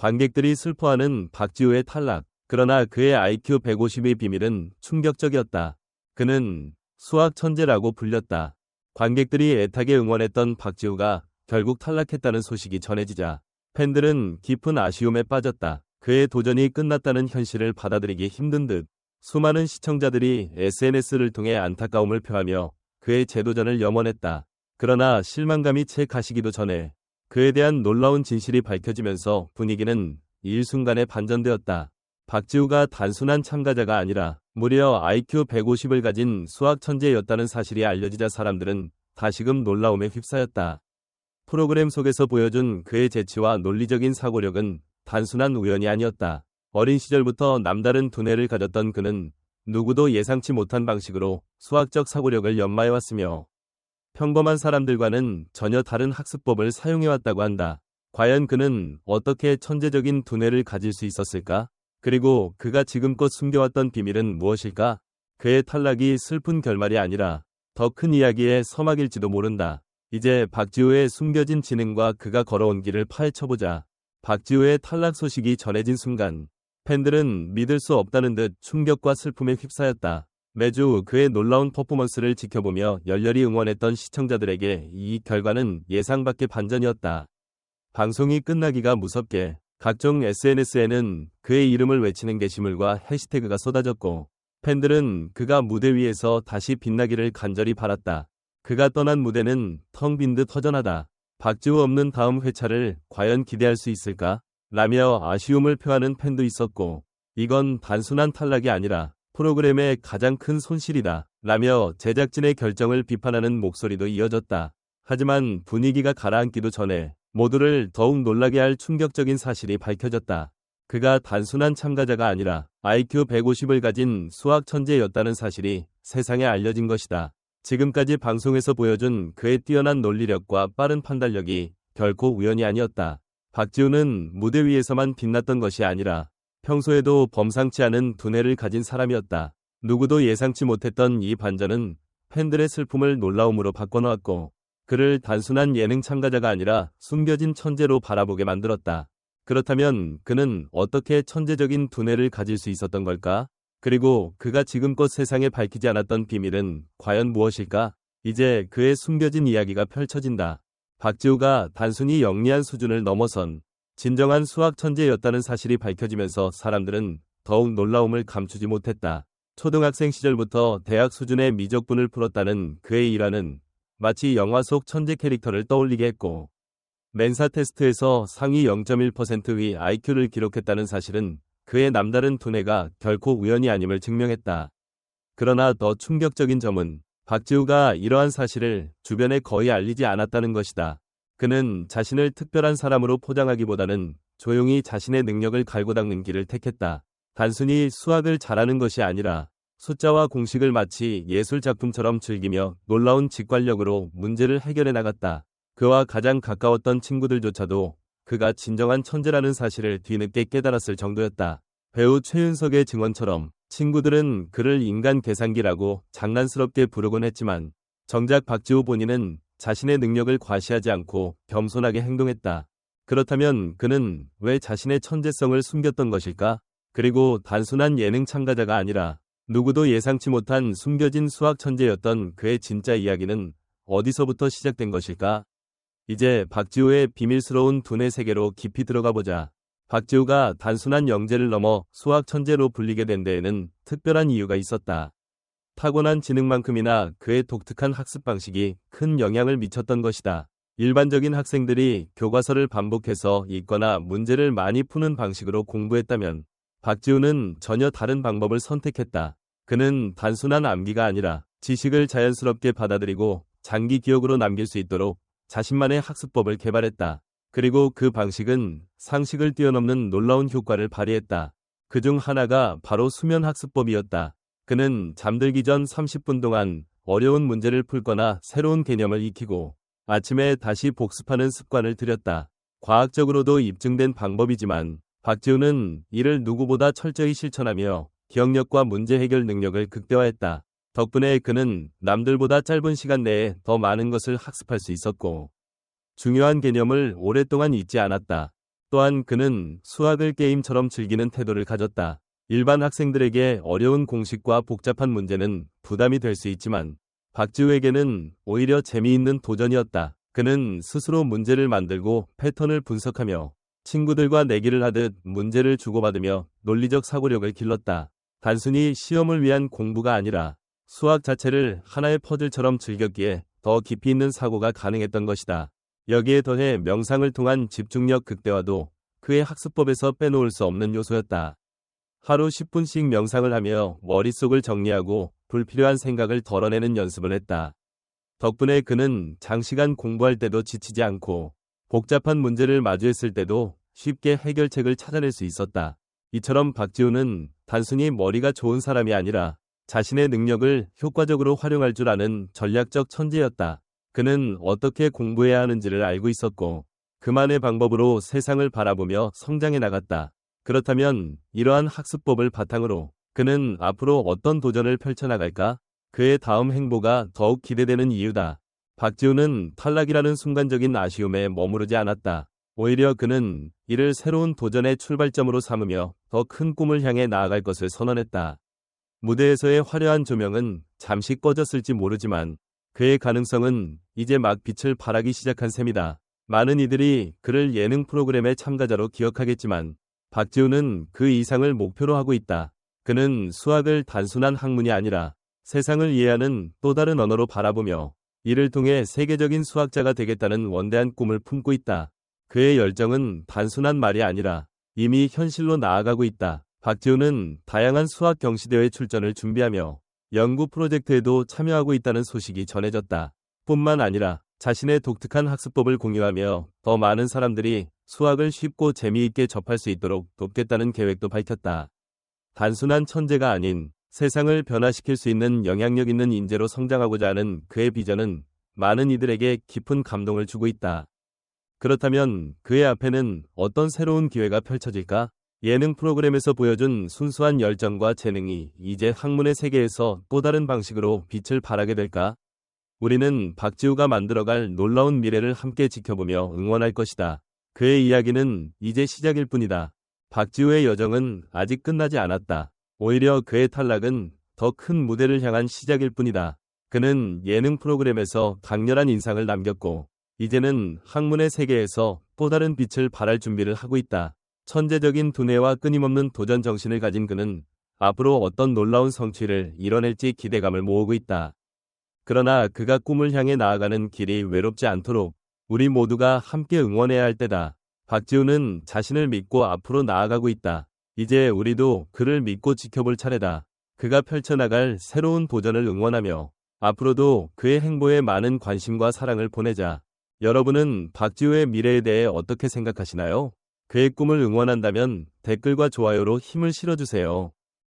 관객들이 슬퍼하는 박지우의 탈락. 그러나 그의 IQ 150의 비밀은 충격적이었다. 그는 수학 천재라고 불렸다. 관객들이 애타게 응원했던 박지우가 결국 탈락했다는 소식이 전해지자 팬들은 깊은 아쉬움에 빠졌다. 그의 도전이 끝났다는 현실을 받아들이기 힘든 듯 수많은 시청자들이 SNS를 통해 안타까움을 표하며 그의 재도전을 염원했다. 그러나 실망감이 채 가시기도 전에 그에 대한 놀라운 진실이 밝혀지면서 분위기는 일순간에 반전되었다. 박지우가 단순한 참가자가 아니라 무려 IQ 150을 가진 수학 천재였다는 사실이 알려지자 사람들은 다시금 놀라움에 휩싸였다. 프로그램 속에서 보여준 그의 재치와 논리적인 사고력은 단순한 우연이 아니었다. 어린 시절부터 남다른 두뇌를 가졌던 그는 누구도 예상치 못한 방식으로 수학적 사고력을 연마해왔으며 평범한 사람들과는 전혀 다른 학습법을 사용해왔다고 한다. 과연 그는 어떻게 천재적인 두뇌를 가질 수 있었을까? 그리고 그가 지금껏 숨겨왔던 비밀은 무엇일까? 그의 탈락이 슬픈 결말이 아니라 더 큰 이야기의 서막일지도 모른다. 이제 박지우의 숨겨진 지능과 그가 걸어온 길을 파헤쳐보자. 박지우의 탈락 소식이 전해진 순간 팬들은 믿을 수 없다는 듯 충격과 슬픔에 휩싸였다. 매주 그의 놀라운 퍼포먼스를 지켜보며 열렬히 응원했던 시청자들에게 이 결과는 예상 밖의 반전이었다. 방송이 끝나기가 무섭게 각종 SNS에는 그의 이름을 외치는 게시물과 해시태그가 쏟아졌고 팬들은 그가 무대 위에서 다시 빛나기를 간절히 바랐다. 그가 떠난 무대는 텅 빈 듯 허전하다. 박지우 없는 다음 회차를 과연 기대할 수 있을까? 라며 아쉬움을 표하는 팬도 있었고 이건 단순한 탈락이 아니라 프로그램의 가장 큰 손실이다. 라며 제작진의 결정을 비판하는 목소리도 이어졌다. 하지만 분위기가 가라앉기도 전에 모두를 더욱 놀라게 할 충격적인 사실이 밝혀졌다. 그가 단순한 참가자가 아니라 IQ 150을 가진 수학 천재였다는 사실이 세상에 알려진 것이다. 지금까지 방송에서 보여준 그의 뛰어난 논리력과 빠른 판단력이 결코 우연이 아니었다. 박지우는 무대 위에서만 빛났던 것이 아니라 평소에도 범상치 않은 두뇌를 가진 사람이었다. 누구도 예상치 못했던 이 반전은 팬들의 슬픔을 놀라움으로 바꿔놓았고 그를 단순한 예능 참가자가 아니라 숨겨진 천재로 바라보게 만들었다. 그렇다면 그는 어떻게 천재적인 두뇌를 가질 수 있었던 걸까? 그리고 그가 지금껏 세상에 밝히지 않았던 비밀은 과연 무엇일까? 이제 그의 숨겨진 이야기가 펼쳐진다. 박지우가 단순히 영리한 수준을 넘어선 진정한 수학 천재였다는 사실이 밝혀지면서 사람들은 더욱 놀라움을 감추지 못했다. 초등학생 시절부터 대학 수준의 미적분을 풀었다는 그의 일화는 마치 영화 속 천재 캐릭터를 떠올리게 했고 멘사 테스트에서 상위 0.1%의 IQ를 기록했다는 사실은 그의 남다른 두뇌가 결코 우연이 아님을 증명했다. 그러나 더 충격적인 점은 박지우가 이러한 사실을 주변에 거의 알리지 않았다는 것이다. 그는 자신을 특별한 사람으로 포장하기보다는 조용히 자신의 능력을 갈고 닦는 길을 택했다. 단순히 수학을 잘하는 것이 아니라 숫자와 공식을 마치 예술 작품처럼 즐기며 놀라운 직관력으로 문제를 해결해 나갔다. 그와 가장 가까웠던 친구들조차도 그가 진정한 천재라는 사실을 뒤늦게 깨달았을 정도였다. 배우 최윤석의 증언처럼 친구들은 그를 인간 계산기라고 장난스럽게 부르곤 했지만 정작 박지우 본인은 자신의 능력을 과시하지 않고 겸손하게 행동했다. 그렇다면 그는 왜 자신의 천재성을 숨겼던 것일까? 그리고 단순한 예능 참가자가 아니라 누구도 예상치 못한 숨겨진 수학 천재였던 그의 진짜 이야기는 어디서부터 시작된 것일까? 이제 박지우의 비밀스러운 두뇌 세계로 깊이 들어가 보자. 박지우가 단순한 영재를 넘어 수학 천재로 불리게 된 데에는 특별한 이유가 있었다. 타고난 지능만큼이나 그의 독특한 학습 방식이 큰 영향을 미쳤던 것이다. 일반적인 학생들이 교과서를 반복해서 읽거나 문제를 많이 푸는 방식으로 공부했다면 박지우는 전혀 다른 방법을 선택했다. 그는 단순한 암기가 아니라 지식을 자연스럽게 받아들이고 장기 기억으로 남길 수 있도록 자신만의 학습법을 개발했다. 그리고 그 방식은 상식을 뛰어넘는 놀라운 효과를 발휘했다. 그 중 하나가 바로 수면 학습법이었다. 그는 잠들기 전 30분 동안 어려운 문제를 풀거나 새로운 개념을 익히고 아침에 다시 복습하는 습관을 들였다. 과학적으로도 입증된 방법이지만 박지우는 이를 누구보다 철저히 실천하며 기억력과 문제 해결 능력을 극대화했다. 덕분에 그는 남들보다 짧은 시간 내에 더 많은 것을 학습할 수 있었고 중요한 개념을 오랫동안 잊지 않았다. 또한 그는 수학을 게임처럼 즐기는 태도를 가졌다. 일반 학생들에게 어려운 공식과 복잡한 문제는 부담이 될 수 있지만 박지우에게는 오히려 재미있는 도전이었다. 그는 스스로 문제를 만들고 패턴을 분석하며 친구들과 내기를 하듯 문제를 주고받으며 논리적 사고력을 길렀다. 단순히 시험을 위한 공부가 아니라 수학 자체를 하나의 퍼즐처럼 즐겼기에 더 깊이 있는 사고가 가능했던 것이다. 여기에 더해 명상을 통한 집중력 극대화도 그의 학습법에서 빼놓을 수 없는 요소였다. 하루 10분씩 명상을 하며 머릿속을 정리하고 불필요한 생각을 덜어내는 연습을 했다. 덕분에 그는 장시간 공부할 때도 지치지 않고 복잡한 문제를 마주했을 때도 쉽게 해결책을 찾아낼 수 있었다. 이처럼 박지우는 단순히 머리가 좋은 사람이 아니라 자신의 능력을 효과적으로 활용할 줄 아는 전략적 천재였다. 그는 어떻게 공부해야 하는지를 알고 있었고 그만의 방법으로 세상을 바라보며 성장해 나갔다. 그렇다면 이러한 학습법을 바탕으로 그는 앞으로 어떤 도전을 펼쳐나갈까? 그의 다음 행보가 더욱 기대되는 이유다. 박지우는 탈락이라는 순간적인 아쉬움에 머무르지 않았다. 오히려 그는 이를 새로운 도전의 출발점으로 삼으며 더 큰 꿈을 향해 나아갈 것을 선언했다. 무대에서의 화려한 조명은 잠시 꺼졌을지 모르지만 그의 가능성은 이제 막 빛을 발하기 시작한 셈이다. 많은 이들이 그를 예능 프로그램의 참가자로 기억하겠지만 박지우는 그 이상을 목표로 하고 있다. 그는 수학을 단순한 학문이 아니라 세상을 이해하는 또 다른 언어로 바라보며 이를 통해 세계적인 수학자가 되겠다는 원대한 꿈을 품고 있다. 그의 열정은 단순한 말이 아니라 이미 현실로 나아가고 있다. 박지우는 다양한 수학 경시대회 출전을 준비하며 연구 프로젝트에도 참여하고 있다는 소식이 전해졌다. 뿐만 아니라 자신의 독특한 학습법을 공유하며 더 많은 사람들이 수학을 쉽고 재미있게 접할 수 있도록 돕겠다는 계획도 밝혔다. 단순한 천재가 아닌 세상을 변화시킬 수 있는 영향력 있는 인재로 성장하고자 하는 그의 비전은 많은 이들에게 깊은 감동을 주고 있다. 그렇다면 그의 앞에는 어떤 새로운 기회가 펼쳐질까? 예능 프로그램에서 보여준 순수한 열정과 재능이 이제 학문의 세계에서 또 다른 방식으로 빛을 발하게 될까? 우리는 박지우가 만들어갈 놀라운 미래를 함께 지켜보며 응원할 것이다. 그의 이야기는 이제 시작일 뿐이다. 박지우의 여정은 아직 끝나지 않았다. 오히려 그의 탈락은 더 큰 무대를 향한 시작일 뿐이다. 그는 예능 프로그램에서 강렬한 인상을 남겼고 이제는 학문의 세계에서 또 다른 빛을 발할 준비를 하고 있다. 천재적인 두뇌와 끊임없는 도전 정신을 가진 그는 앞으로 어떤 놀라운 성취를 이뤄낼지 기대감을 모으고 있다. 그러나 그가 꿈을 향해 나아가는 길이 외롭지 않도록 우리 모두가 함께 응원해야 할 때다. 박지우는 자신을 믿고 앞으로 나아가고 있다. 이제 우리도 그를 믿고 지켜볼 차례다. 그가 펼쳐나갈 새로운 도전을 응원하며 앞으로도 그의 행보에 많은 관심과 사랑을 보내자. 여러분은 박지우의 미래에 대해 어떻게 생각하시나요? 그의 꿈을 응원한다면 댓글과 좋아요로 힘을 실어주세요.